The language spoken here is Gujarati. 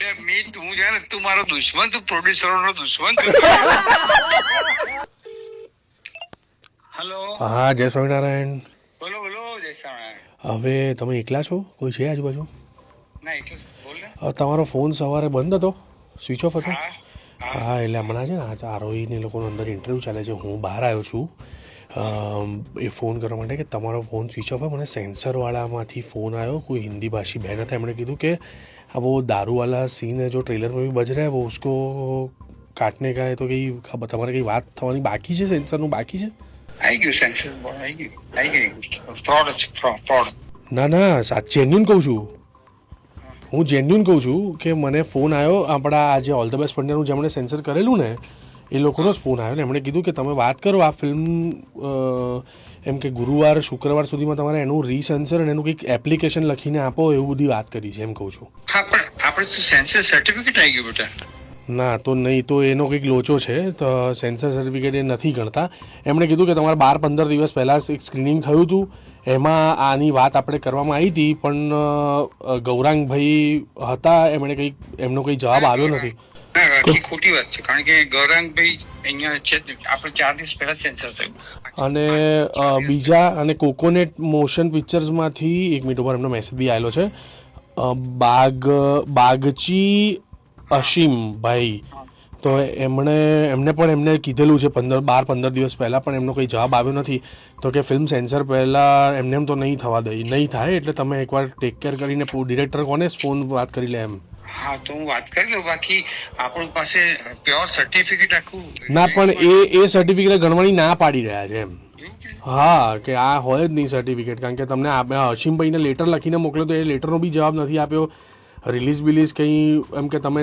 બે હું છે ને તું મારો દુશ્મન તું પ્રોડ્યુસરો દુશ્મન હેલો? હા જય સ્વામિનારાયણ. બોલો બોલો જય સ્વામિનારાયણ. હવે તમે એકલા છો? કોઈ છે આજુબાજુ? ના બોલ ને. તમારો ફોન સવારે બંધ હતો? સ્વિચ ઓફ હતો? હા એટલે હમણાં છે ને આ આરોહી ને લોકોનો અંદર ઇન્ટરવ્યૂ ચાલે છે. હું બહાર આવ્યો છું. એ ફોન કરવા માટે કે તમારો ફોન સ્વિચ ઓફ હોય. મને સેન્સરવાળામાંથી ફોન આવ્યો. કોઈ હિન્દી ભાષી બહેન હતા એમણે કીધું કે આ वो दारू वाला सीन है जो ट्रेलर में भी बज रहा है वो उसको काटने का है तो कहीं खबर તમારે કઈ વાત થવાની બાકી છે સેન્સરનું બાકી છે આવી ગયું સેન્સર બોલ આવી ગયું આવી ગયું ફ્રોડ છે ફ્રોડ ના ના સાચ જેન્યુન કહું છું હું જેન્યુન કહું છું કે મને ફોન આવ્યો આપણા આજે ઓલ ધ બેસ્ટ પંડ્યાનું જેમણે સેન્સર કરેલું ને એ લોકોનો જ ફોન આવ્યો ને. એમણે કીધું કે તમે વાત કરો આ ફિલ્મ એમ કે ગુરુવાર શુક્રવાર સુધીમાં તમારે એનું રીસેન્સર અને એનું કંઈક એપ્લિકેશન લખીને આપો એવું બધી વાત કરી છે એમ કહું છું. હા પણ આપણે શું સેન્સર સર્ટિફિકેટ આવી ગયું બેટા? ના તો નહીં તો એનો કંઈક લોચો છે. તો સેન્સર સર્ટિફિકેટ એ નથી ગણતા. એમણે કીધું કે તમારે બાર પંદર દિવસ પહેલાં એક સ્ક્રીનિંગ થયું હતું. એમાં આની વાત આપણે કરવામાં આવી હતી પણ ગૌરાંગભાઈ હતા એમણે કંઈક એમનો કંઈ જવાબ આવ્યો નથી. ખોટી વાત છે. કારણ કે ગૌરાંગભાઈ અહીંયા છે આપણે ચાર દિવસ પહેલા સેન્સર થયું. અને બીજા અને કોકોનેટ મોશન પિક્ચર્સમાંથી એક મિનિટ ઉપર એમનો મેસેજ બી આવેલો છે. બાગ બાગચી અશીમભાઈ તો એમણે એમને પણ એમને કીધેલું છે પંદર બાર પંદર દિવસ પહેલાં પણ એમનો કંઈ જવાબ આવ્યો નથી. તો કે ફિલ્મ સેન્સર પહેલાં એમને એમ તો નહીં થવા દઈ નહીં થાય એટલે તમે એકવાર ટેક કેર કરીને ડિરેક્ટર કોને ફોન વાત કરી લે એમ? હા તો હું વાત કરી લઉં. બાકી આપણી પાસે પ્યોર સર્ટિફિકેટ આખું ના પણ એ એ સર્ટિફિકેટ ગણવાની ના પાડી રહ્યા છે એમ. હા કે આ હોય જ નહીં સર્ટિફિકેટ કારણ કે તમને હશીમભાઈને લેટર લખીને મોકલ્યો તો એ લેટરનો બી જવાબ નથી આપ્યો. રિલીઝ બિલીઝ કંઈ એમ કે તમે